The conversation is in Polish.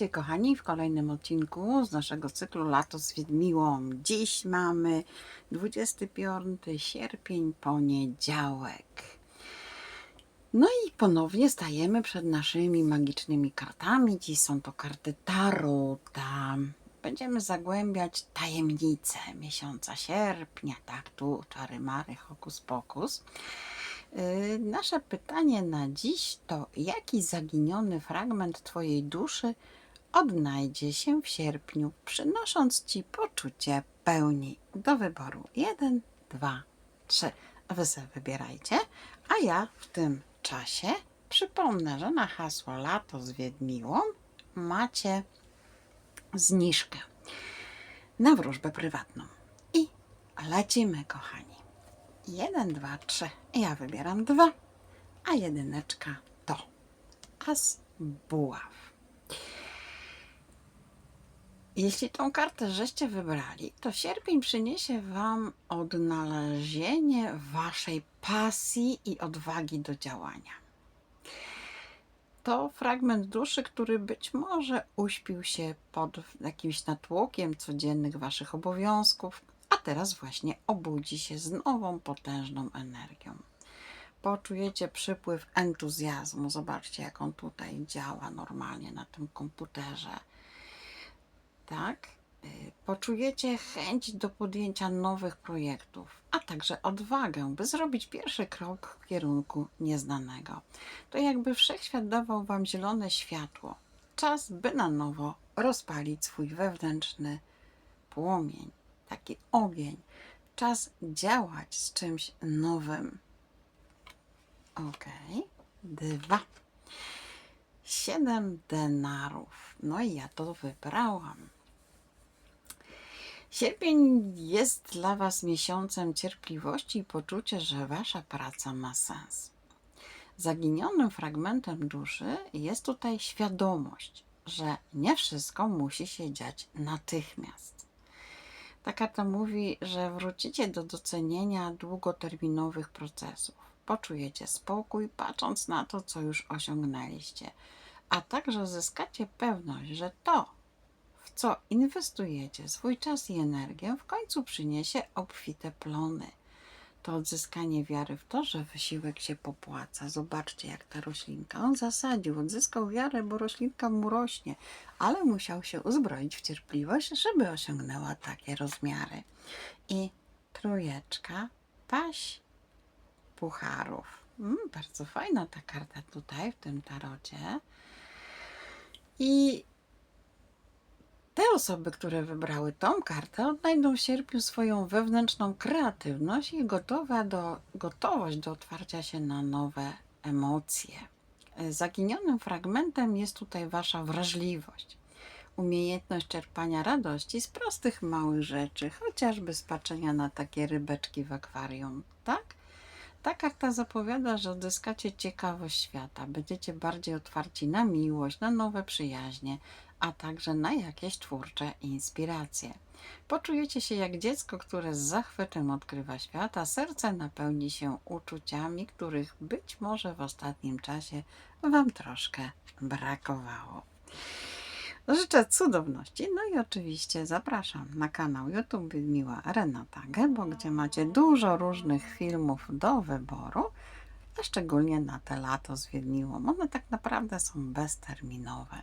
Witajcie kochani w kolejnym odcinku z naszego cyklu Lato z Wiedmiłą. Dziś mamy 25 sierpień, poniedziałek. No i ponownie stajemy przed naszymi magicznymi kartami. Dziś są to karty Tarota. Będziemy zagłębiać tajemnice miesiąca sierpnia, tak tu czary mary, hokus pokus. Yy, Nasze pytanie na dziś to: jaki zaginiony fragment Twojej duszy odnajdzie się w sierpniu, przynosząc Ci poczucie pełni? Do wyboru 1, 2, 3. Wy sobie wybierajcie, a ja w tym czasie przypomnę, że na hasło Lato z Wiedmiłą macie zniżkę na wróżbę prywatną. I lecimy, kochani. Jeden, dwa, trzy. Ja wybieram dwa, a jedyneczka to as buław. Jeśli tą kartę żeście wybrali, to sierpień przyniesie Wam odnalezienie Waszej pasji i odwagi do działania. To fragment duszy, który być może uśpił się pod jakimś natłokiem codziennych Waszych obowiązków, a teraz właśnie obudzi się z nową, potężną energią. Poczujecie przypływ entuzjazmu. Zobaczcie, jak on tutaj działa normalnie na tym komputerze. Tak? Y, Poczujecie chęć do podjęcia nowych projektów, a także odwagę, by zrobić pierwszy krok w kierunku nieznanego. To jakby wszechświat dawał Wam zielone światło. Czas, by na nowo rozpalić swój wewnętrzny płomień, taki ogień. Czas działać z czymś nowym. Ok, dwa. Siedem denarów. No i ja to wybrałam. Sierpień jest dla Was miesiącem cierpliwości i poczucia, że Wasza praca ma sens. Zaginionym fragmentem duszy jest tutaj świadomość, że nie wszystko musi się dziać natychmiast. Ta karta mówi, że wrócicie do docenienia długoterminowych procesów. Poczujecie spokój, patrząc na to, co już osiągnęliście, a także zyskacie pewność, że to, co inwestujecie swój czas i energię, w końcu przyniesie obfite plony. To odzyskanie wiary w to, że wysiłek się popłaca. Zobaczcie, jak ta roślinka. On zasadził, odzyskał wiarę, bo roślinka mu rośnie, ale musiał się uzbroić w cierpliwość, żeby osiągnęła takie rozmiary. I trójeczka paś pucharów. Mm, bardzo fajna ta karta tutaj w tym tarocie. I osoby, które wybrały tą kartę, odnajdą w sierpniu swoją wewnętrzną kreatywność i gotowe do, gotowość do otwarcia się na nowe emocje. Zaginionym fragmentem jest tutaj Wasza wrażliwość, umiejętność czerpania radości z prostych, małych rzeczy, chociażby z patrzenia na takie rybeczki w akwarium, tak? Ta karta zapowiada, że odzyskacie ciekawość świata, będziecie bardziej otwarci na miłość, na nowe przyjaźnie, a także na jakieś twórcze inspiracje. Poczujecie się jak dziecko, które z zachwytem odkrywa świat, a serce napełni się uczuciami, których być może w ostatnim czasie Wam troszkę brakowało. Życzę cudowności. No i oczywiście zapraszam na kanał YouTube Miła Renata Gebo, gdzie macie dużo różnych filmów do wyboru, a szczególnie na te lato z Wiedmiłą. One tak naprawdę są bezterminowe.